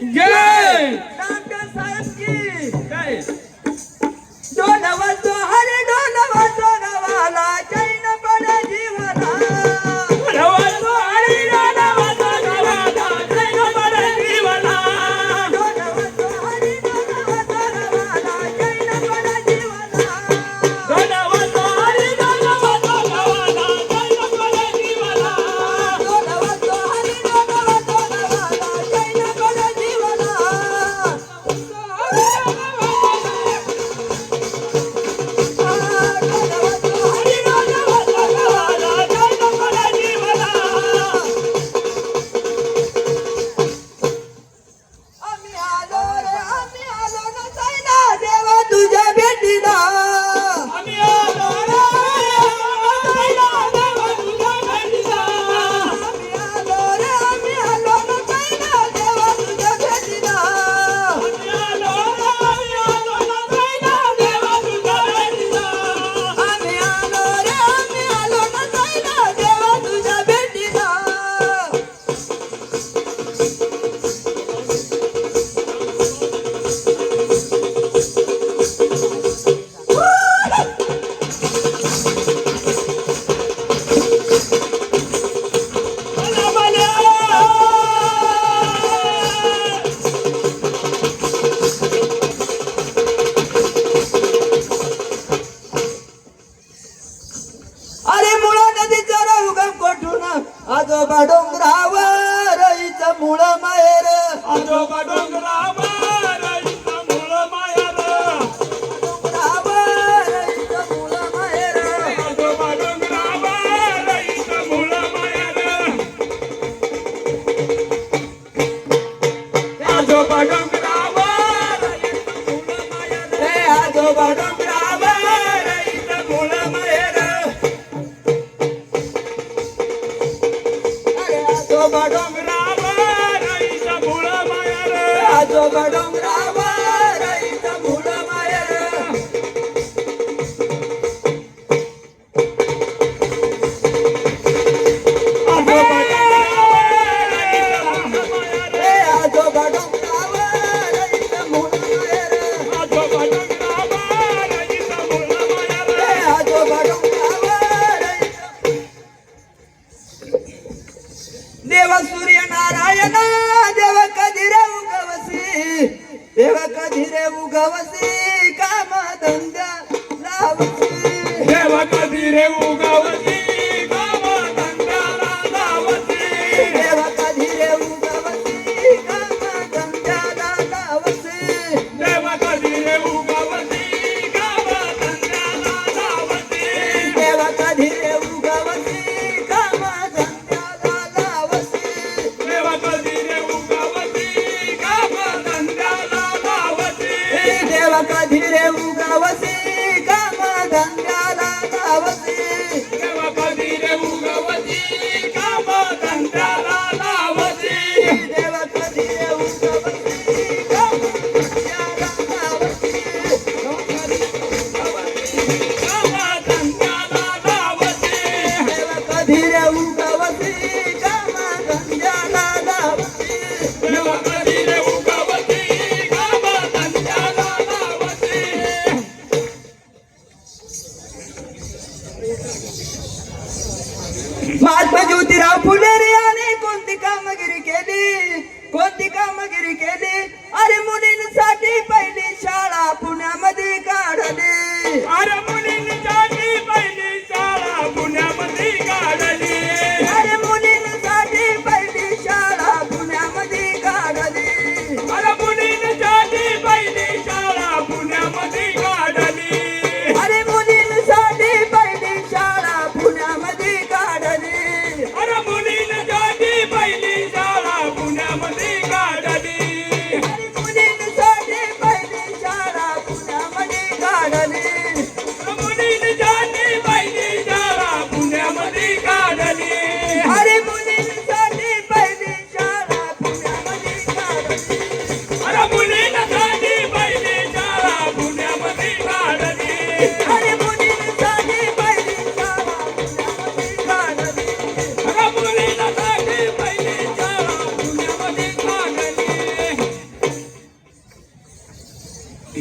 Yay! ડોંગરા આજો ડોંગરા కవసి comma దండ देवा कधी रे उगावसे कामा धंद्याला गावसे देवा महात्मा ज्योतिराव फुले याने अरे कोणती कामगिरी केली? कोणती कामगिरी केली? अरे मुलींसाठी पहिली शाळा पुढे